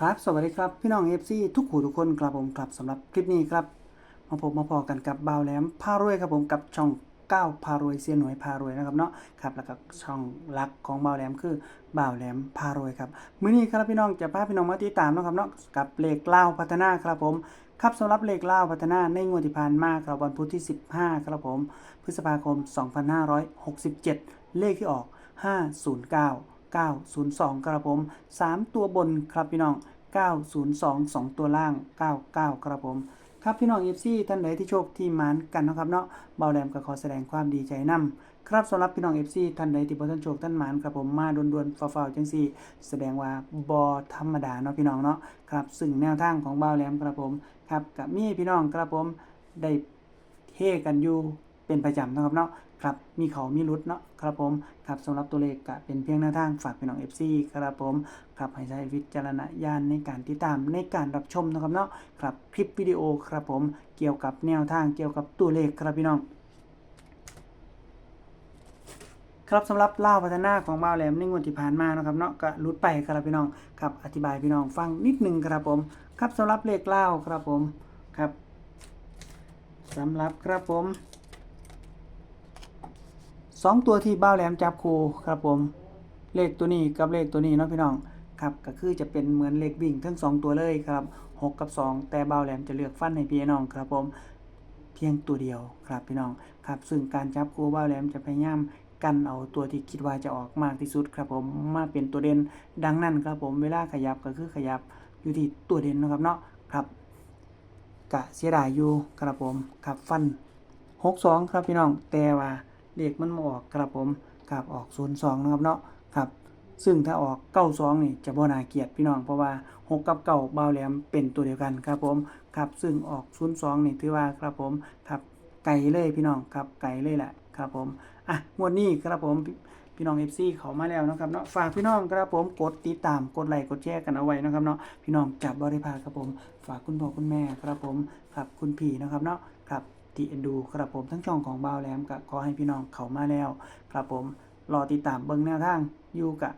ครับสวัสดีครับ พี่น้องเอฟซีทุกหูทุกคนครับผมครับสำหรับคลิปนี้ครับ มาพบมาพอกันกับบ่าวแหลมพารวยครับผมกับช่องก้าวพารวยเสียหน่วยพารวยนะครับเนาะครับแล้วก็ช่องหลักของบ่าวแหลมคือบ่าวแหลมพารวยครับมื้อนี้ครับพี่น้องจะพาพี่น้องมาติดตามนะครับเนาะกับเลขเล่าพัฒนาครับผมครับสำหรับเลขเล่าพัฒนาในงวดที่ผ่านมาครับวันพุธที่ 15 ครับผม พฤษภาคม 2567 เลขที่ออก 509 902 ครับผม 3 ตัวบนครับพี่น้อง 902 2 ตัวล่าง 99 ครับผม ครับพี่น้องเอฟซีท่านใดที่โชคที่หมานกันนะครับเนาะเบาแหลมก็ขอแสดงความดีใจนํครับสำหรับพี่น้องเอฟซีท่านใดที่บ่ท่านโชคท่านหมานครับผมมาด่วนๆฟ้าๆจังซี่ แสดงว่าบ่ธรรมดาเนาะพี่น้องเนาะครับซึ่งแนวทางของเบาแหลมครับผมครับกับมีพี่น้องครับผมได้เฮกันอยู่ เป็นประจำนะครับเนาะครับมีเขามีรุดเนาะครับผมครับสำหรับตัวเลขก็เป็นเพียงแนวทางฝากพี่น้อง FC ครับผมครับให้ใช้วิจารณญาณในการติดตามในการรับชมนะครับเนาะครับคลิปวิดีโอครับผมเกี่ยวกับแนวทางเกี่ยวกับตัวเลขครับพี่น้องครับสำหรับเล่าพัฒนาของบ่าวแหลมในงวดที่ผ่านมานะครับเนาะก็รุดไปครับพี่น้องครับอธิบายพี่น้องฟังนิดนึงครับผมครับสำหรับเลขเล่าครับผมครับสำหรับครับผม สองตัวที่บ่าแหลมจับคู่ครับผม เลขตัวนี้กับเลขตัวนี้เนาะพี่น้องครับก็คือจะเป็นเหมือนเลขวิ่งทั้งสองตัวเลยครับหกกับสองแต่เบ่าแหลมจะเลือกฟันให้พี่น้องครับผมเพียงตัวเดียวครับพี่น้องครับซึ่งการจับคู่เบ่าแหลมจะพยายามกันเอาตัวที่คิดว่าจะออกมากที่สุดครับผมมาเป็นตัวเด่นดังนั้นครับผมเวลาขยับก็คือขยับอยู่ที่ตัวเด่นนะครับเนาะครับกะเสียดายอยู่ครับผมครับฟัน 62 ครับพี่น้องแต่ว่า เลขมันมาออกครับผมครับออก02นย์นะครับเนาะครับซึ่งถ้าออก92นี่จะบ่นาเกียดพี่น้องเพราะว่า6กับเก่าเบาแหลมเป็นตัวเดียวกันครับผมครับซึ่งออก02นี่ถือว่าครับผมครับไกลเลยพี่น้องครับไกลเลยแหละครับผมอะงวดนี้ครับผมพี่น้อง FC เขามาแล้วนะครับเนาะฝากพี่น้องครับผมกดติดตามกดไลค์กดแชร์กันเอาไว้นะครับเนาะพี่น้องจับบริพาครับผม ฝากคุณพ่อคุณแม่ครับผมครับคุณพี่นะครับเนาะ ที่เอ็นดูครับผมทั้งช่องของบ่าวแหลมก็ขอให้พี่น้องเข้ามาแล้ว ครับผมรอติดตามเบิ่งแนวทางอยู่กะ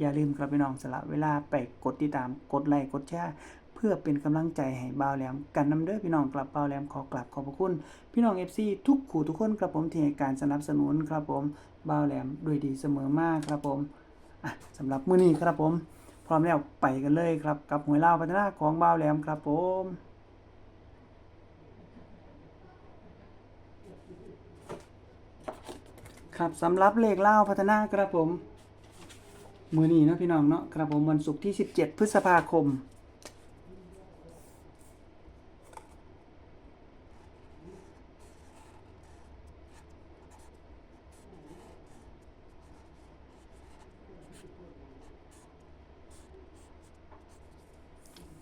อย่าลืมครับพี่น้องสละเวลาไปกดติดตามกดไลค์กดแชร์เพื่อเป็นกำลังใจให้บ่าวแหลมกันนำเด้อพี่น้องกลับบ่าวแหลมขอกราบขอบพระคุณ พี่น้อง FC ทุกขู่ทุกคนครับผมที่ให้การสนับสนุนครับผมบ่าวแหลมด้วยดีเสมอมากครับผมสำหรับมื้อนี้ครับผม พร้อมแล้วไปกันเลยครับ กับหวยเล่าพัฒนาของบ่าวแหลมครับผม ครับสำหรับเลขเล่าพัฒนาครับผม มือนี้เนาะพี่น้องเนาะครับผมวันศุกร์ที่ 17 พฤษภาคม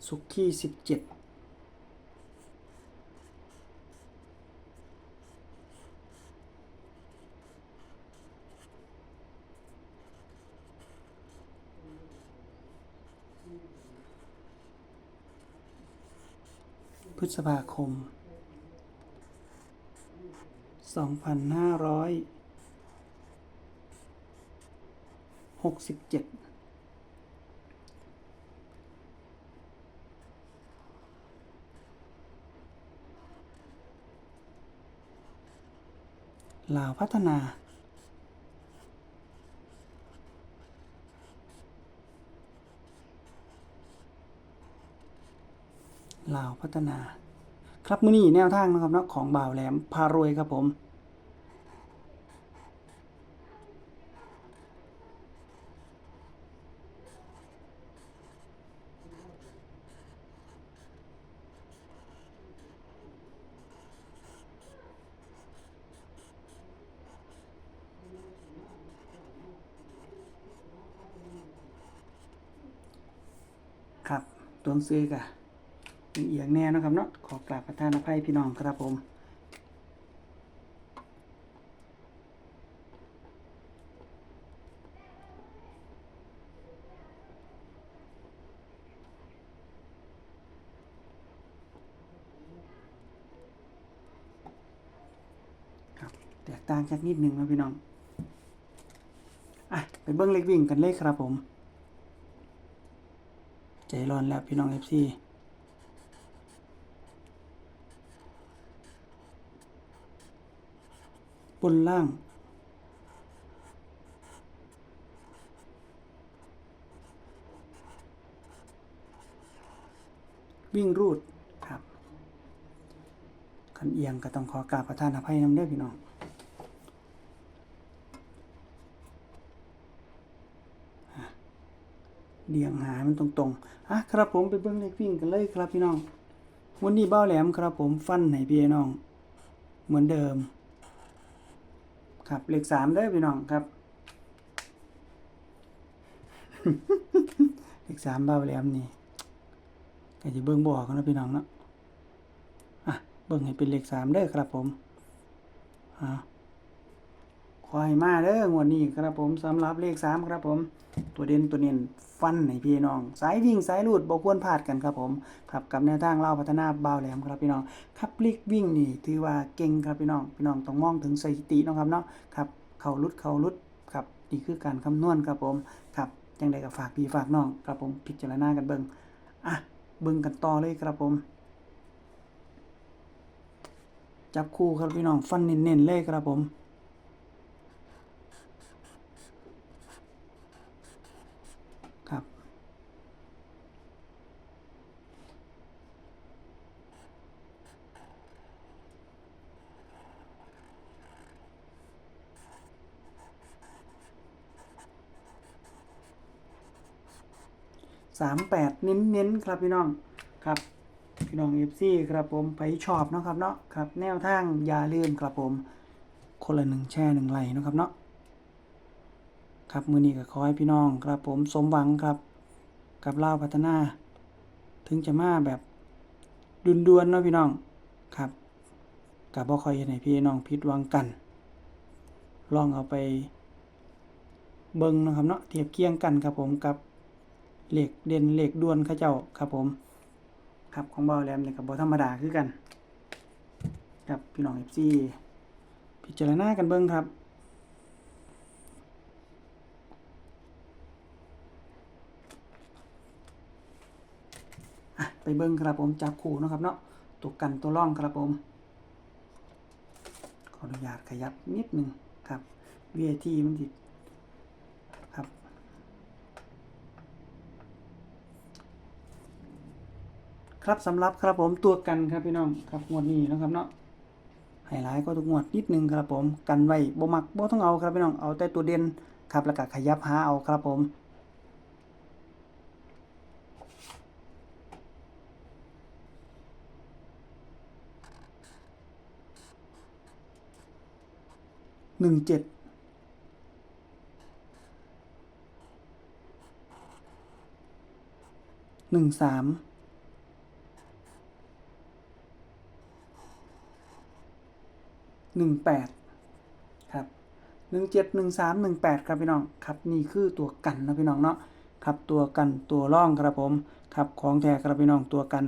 ศุกร์ที่ 17 พฤษภาคมสองพันห้าร้อยหกสิบเจ็ดลาวพัฒนา ลาวพัฒนา ครับมือนี้แนวทางนะครับนะของบ่าวแหลมพารวยครับผมครับตัวซื้อกะ เอียงแน่นะครับเนาะขอกราบประทานอภัยพี่น้องครับผมครับแตกต่างจากนิดนึงนะพี่น้อง อะ ไปเบิ้งเล็กวิ่งกันเลยครับผม ใจร้อนแล้วพี่น้องเอฟซี บนล่าง วิ่งรูดครับคันเอียงก็ต้องขอกราบประทานอภัยนำเด้อพี่น้องเดียงหามันตรงๆอะครับผมไปเบิ้งเลขวิ่งกันเลยครับพี่น้อง วันนี้เบ้าแหลมครับผมฟันให้พี่น้อง เหมือนเดิม ครับเลขสามเด้อพี่น้องครับเลขสามเบ้าแหลมนี่ก็จะเบิ้งบอกกันนะพี่น้องเนาะอะเบิ้งให้เป็นเลขสามเด้อครับผมอ่า ขอให้มาเด้องวดนี้ครับผมสำหรับเลขสามครับผม ตัวเด่นตัวเน้นฟันให้พี่น้อง สายวิ่งสายลูดบ่ควรพลาดกันครับผมครับกับแนวทางเล่าพัฒนาบ่าวแหลมครับพี่น้องครับเลขวิ่งนี่ถือว่าเก่งครับพี่น้องพี่น้องต้องมองถึงสถิติเนาะครับเนาะครับเข้าลุดเข้าลุดครับนี่คือการคำนวณครับผมครับจังใดก็ฝากพี่ฝากน้องครับผมพิจารณากันเบิ่งอะเบิ่งกันต่อเลยครับผมจับคู่ครับพี่น้องฟันเน้นๆเลยครับผม ครับ สามแปดเน้นเน้นๆครับพี่น้องครับพี่น้องเอฟซีครับผมไปชอบเนาะครับเนาะครับ แนวทางอย่าลืมครับผม คนละหนึ่งแช่หนึ่งไหลนะครับเนาะครับมือนี้ก็ขอให้พี่น้องครับผมสมหวังครับ กับเล่าพัฒนา ถึงจะมาแบบดุนดวนๆเนาะพี่น้องครับกับบ่คอยเห็นพี่น้องผิดวังกัน ลองเอาไปเบิ่งนะครับเนาะเทียบเคียงกันครับผมกับ เหล็กเด่นเหล็กด่วนข้าเจ้าครับผม ครับของเบาแหลมเนี่ยกับบ่ธรรมดาคือกันครับพี่น้องเอฟซีพิจารณากันเบิ่งครับไปเบิ้งครับผมจับคู่นะครับเนาะตัวกันตัวร่องครับผม ขออนุญาตขยับนิดหนึ่งครับเวทีมันติดครับ ครับสำหรับครับผมตัวกันครับพี่น้องครับงวดนี้นะครับเนาะไฮไลท์ก็ทุกงวดนิดนึงครับผมกันไว้บ่มักบ่ต้องเอาครับพี่น้องเอาแต่ตัวเด่นครับแล้วก็ขยับหาเอาครับผมหนึ่งเจ็ดหนึ่งสาม หนึ่งแปดครับหนึ่งเจ็ดหนึ่งสามหนึ่งแปดครับพี่น้องครับนี่คือตัวกันนะพี่น้องเนาะครับตัวกันตัวร่องครับผมครับของแท้ครับพี่น้องตัวกัน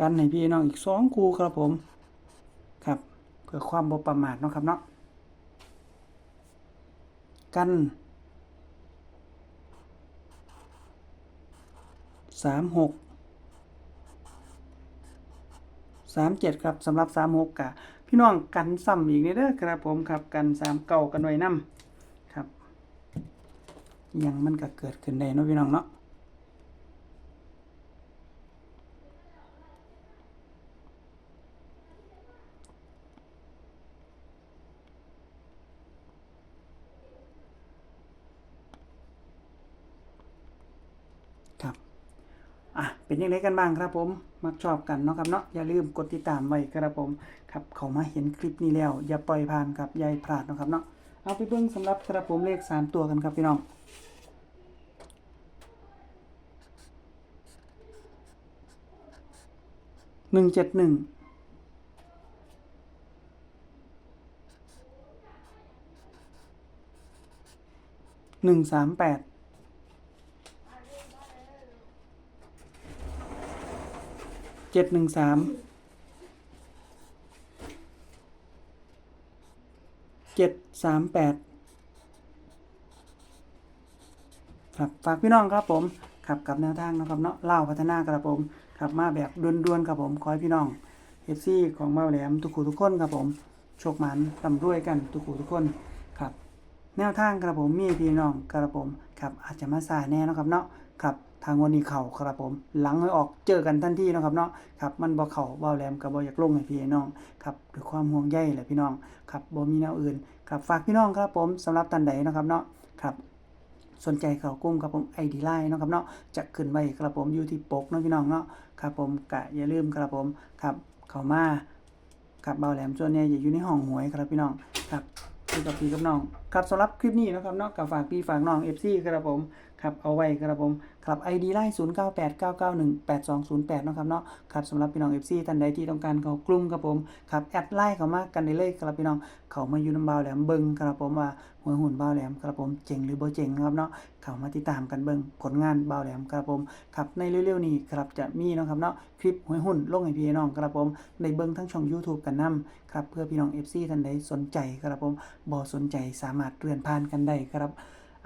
กันให้พี่น้องอีกสองคู่ครับผมครับเพื่อความบ่ประมาทเนาะครับเนาะกันสามหกสามเจ็ดครับสำหรับสามหกกะ พี่น้องกันซ้ำอีกนี่เด้อครับผมครับกันสามเก่ากันไว้นํครับยังมันก็เกิดขึ้นได้เนาะพี่น้องเนาะ ครับ อะ เป็นยังไงกันบ้างครับผมมักชอบกันเนาะครับเนาะอย่าลืมกดติดตามไว้ครับผมครับเขามาเห็นคลิปนี้แล้ว อย่าปล่อยผ่านครับอย่าให้พลาดเนาะครับเนาะเอาไปเบิ่งสำหรับครับผมเลขสามตัวกันครับพี่น้องหนึ่งเจ็ดหนึ่งหนึ่งสามแปด เจ็ดหนึ่งสามเจ็ดสามแปดครับฝากพี่น้องครับผมคครับกับแนวทางนะครับเนาะเล่าพัฒนาครับผมครับมาแบบด่วนๆครับผมขอให้พี่น้องเอฟซีของเบ้าแหลมทุกคู่ทุกคนครับผมโชคหมันร่ำรวยกันทุกคู่ทุกคนครับแนวทางครับผมมีพี่น้องครับผมครับอาจจะมาสายแน่นะครับเนาะครับ ทางวันนี้เข่าครับผม หลังให้ออกเจอกันทันทีนะครับเนาะครับมันบ่เข่าเบาแหลมกับบ่อยากลงให้พี่น้องครับด้วยความห่วงใยแหละพี่น้องครับบ่มีแนวอื่นครับฝากพี่น้องครับผมสำหรับท่านใดนะครับเนาะครับสนใจเข้ากลุ่มครับผม ID Line เนาะครับเนาะจะขึ้นไว้ครับผมอยู่ที่ปกนะพี่น้องเนาะครับผมกะอย่าลืมครับผมครับเข้ามาครับเบาแหลมส่วนใหญ่จะอยู่ในห้องหวยครับพี่น้องครับคือกับพี่กับน้องครับสำหรับคลิปนี้นะครับเนาะกับฝากพี่ฝากน้อง FC ครับผม ครับเอาไว้ครับผมครับ ID Line 0989918208เนาะครับเนาะครับสำหรับพี่น้อง FC ท่านใดที่ต้องการเขากลุ่มครับผมครับแอดไลน์เขามากันได้เลยครับพี่น้องเขามาอยู่น้ำเบาแหลมเบิ่งครับผมว่าหัวหุ่นเบาแหลมครับผมเจ๋งหรือบ่เจ๋งนะครับเนาะเขามาติดตามกันเบิ่งผลงานเบาแหลมครับผมครับในเร็วๆนี้ครับจะมีเนาะครับเนาะคลิปหัวหุ้นลงให้พี่น้องครับผมในเบิ่งทั้งช่อง YouTube กันนํครับเพื่อพี่น้อง FC ท่านใดสนใจครับผมบ่สนใจสามารถเลื่อนผ่านกันได้ครับ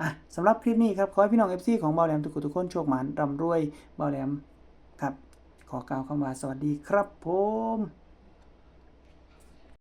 อะสำหรับคลิปนี้ครับ ขอให้พี่น้องเอฟซีของเบาแหลมทุกคนทุกคนโชคหมานร่ำรวยเบาแหลมครับ ขอกล่าวคำว่าสวัสดีครับผม